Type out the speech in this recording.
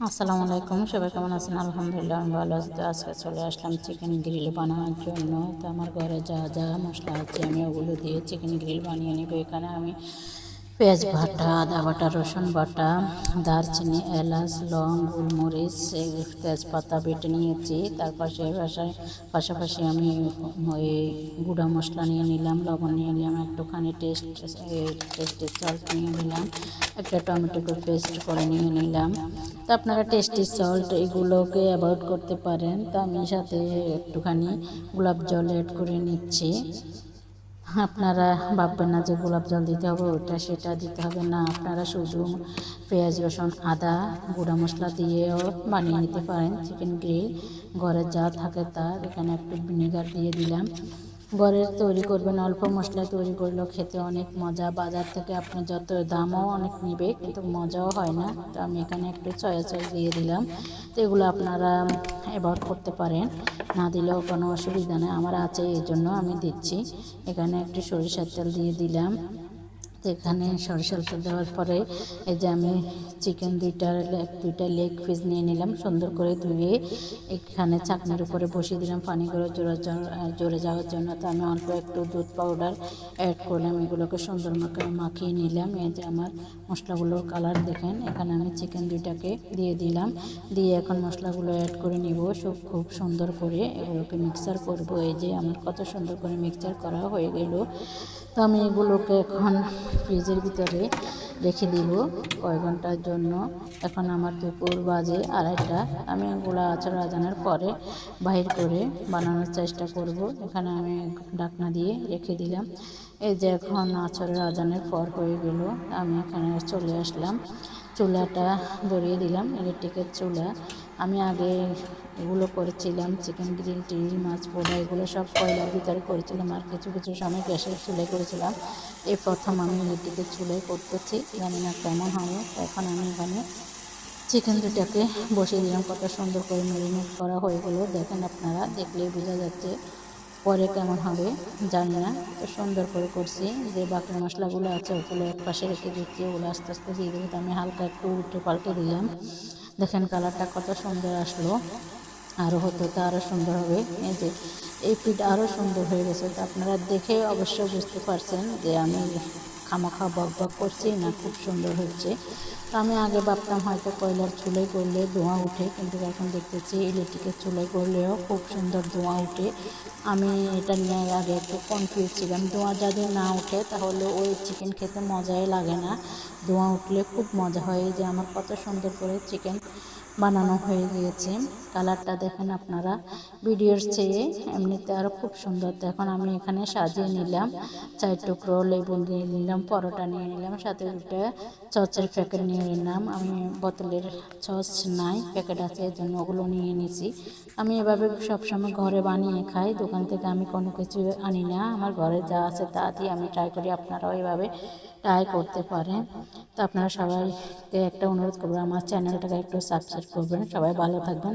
আসসালামু আলাইকুম, সবাই কেমন আছেন? আলহামদুলিল্লাহ, আমি ভালো আছি। তো আজকে চলে আসলাম চিকেন গ্রিল বানানোর জন্য। তো আমার ঘরে যা যা মশলা আছে, আমি ওগুলো দিয়ে চিকেন গ্রিল বানিয়ে নেব। এখানে আমি পেঁয়াজ বাটা, আদা বাটা, রসুন বাটা, দারচিনি, এলাচ, লং, গোলমরিচ তেজপাতা বেটে নিয়েছি। তার পাশে পাশাপাশি আমি ওই গুঁড়া মশলা নিয়ে নিলাম, লবণ নিয়ে নিলাম, একটুখানি টেস্ট টেস্টের সল্ট নিয়ে নিলাম, একটা টমেটো পেস্ট করে নিয়ে নিলাম। তো আপনারা টেস্টি সল্ট এগুলোকে অ্যাভয়েড করতে পারেন। তো আমি সাথে একটুখানি গোলাপ জল অ্যাড করে নিচ্ছি। আপনারা ভাববেন না যে গোলাপ জল দিতে হবে ওটা সেটা দিতে হবে না। আপনারা শুধু পেঁয়াজ, রসুন, আদা, গুঁড়া মশলা দিয়েও বানিয়ে নিতে পারেন। চিকেন গ্রিল ঘরে যা থাকে তা এখানে একটু ভিনেগার দিয়ে দিলাম। ঘরের তৈরি করবেন, অল্প মশলা তৈরি করলেও খেতে অনেক মজা। বাজার থেকে আপনি যত দামও অনেক নেবে, কিন্তু মজাও হয় না। তো আমি এখানে একটু চয়া চয় দিয়ে দিলাম। তো এগুলো আপনারা অ্যাভয়েড করতে পারেন। না দিলেও কোনো অসুবিধা নেই। আমার আছে এই জন্য আমি দিচ্ছি। এখানে একটু সরিষার তেল দিয়ে দিলাম। এখানে সরষের তেল দেওয়ার পরে এই যে আমি চিকেন দুইটার দুইটা লেগ পিস নিয়ে নিলাম, সুন্দর করে ধুয়ে এখানে চাকনির উপরে বসিয়ে দিলাম পানি করে জোরে জোরে যাওয়ার জন্য। তো আমি অল্প একটু দুধ পাউডার অ্যাড করলাম, এগুলোকে সুন্দর মতো মাখিয়ে নিলাম। এই যে আমার মশলাগুলোর কালার দেখেন, এখানে আমি চিকেন দুইটাকে দিয়ে দিলাম। দিয়ে এখন মশলাগুলো অ্যাড করে নিব সব খুব সুন্দর করে এগুলোকে মিক্সার করব। এই যে আমার কত সুন্দর করে মিক্সচার করা হয়ে গেল। তো আমি এগুলোকে এখন ফ্রিজের ভিতরে রেখে দিব কয়েক ঘণ্টার জন্য। এখন আমার দুপুর বাজে আড়াইটা। আমি এগুলো আচার আজানের পরে বাহির করে বানানোর চেষ্টা করব। এখানে আমি ডাকনা দিয়ে রেখে দিলাম। এই যে এখন আচারের আজানের পর হয়ে গেল। আমি এখানে চলে আসলাম। চুলাটা ধরিয়ে দিলাম, ইলেকট্রিকের চুলা। আমি আগে এগুলো করেছিলাম চিকেন গ্রিল টিল মাছ, পোড়া, এগুলো সব কয়লার ভিতরে করেছিলাম আর কিছু কিছু সময় গ্যাসের চুলে করেছিলাম। এই প্রথম আমি ইলেকট্রিকের চুলায় করতেছি, জানি না কেমন হবে এখন আমি এখানে চিকেন দুটাকে বসিয়ে দিলাম, কত সুন্দর করে মেরিনেট করা হয়ে গেলো। দেখেন আপনারা, দেখলেই বোঝা যাচ্ছে পরে কেমন হবে, জানি না। তো সুন্দর করে করছি, যে বাকি মশলাগুলো আছে ওগুলো এক পাশে রেখে দিচ্ছি, ওগুলো আস্তে আস্তে দিয়ে দেবো আমি হালকা একটু উল্টে পাল্টে দিলাম। দেখেন কালারটা কত সুন্দর আসলো। আরও হতো তো আরও সুন্দর হবে। এই যে, এই পিঠ আরও সুন্দর হয়ে গেছে। তো আপনারা দেখে অবশ্যই বুঝতে পারছেন যে আমি খামাখা বক বক করছি, না খুব সুন্দর হচ্ছে। তো আমি আগে ভাবতাম হয়তো কয়লার চুলোয় করলে ধোঁয়া উঠে কিন্তু এখন দেখতেছি ইলেকট্রিকের চুলোয় করলেও খুব সুন্দর ধোঁয়া উঠে আমি এটা নিয়ে আগে একটু কনফিউজ ছিলাম। ধোঁয়া যদি না উঠে তাহলে ওই চিকেন খেতে মজাই লাগে না। ধোঁয়া উঠলে খুব মজা হয়। যে আমার কত সুন্দর করে চিকেন বানানো হয়ে গিয়েছে। কালারটা দেখেন আপনারা। ভিডিওর চেয়ে এমনিতে আরও খুব সুন্দর। এখন আমি এখানে সাজিয়ে নিলাম। চার টুকরো লেবু নিয়ে নিলাম, পরোটা নিয়ে নিলাম, সাথে দুটো চচের প্যাকেট নিয়ে নিলাম। আমি বোতলের চচ নাই, প্যাকেট আছে এর জন্য ওগুলো নিয়ে নিয়েছি আমি এভাবে সবসময় ঘরে বানিয়ে খাই। দোকান থেকে আমি কোনো কিছু আনি না। আমার ঘরে যা আছে তা দিয়ে আমি ট্রাই করি। আপনারাও এভাবে ট্রাই করতে পারেন। তো আপনারা সবাইকে একটা অনুরোধ করব আমার চ্যানেলটাকে একটু সাবস্ক্রাইব করবেন। সবাই ভালো থাকবেন।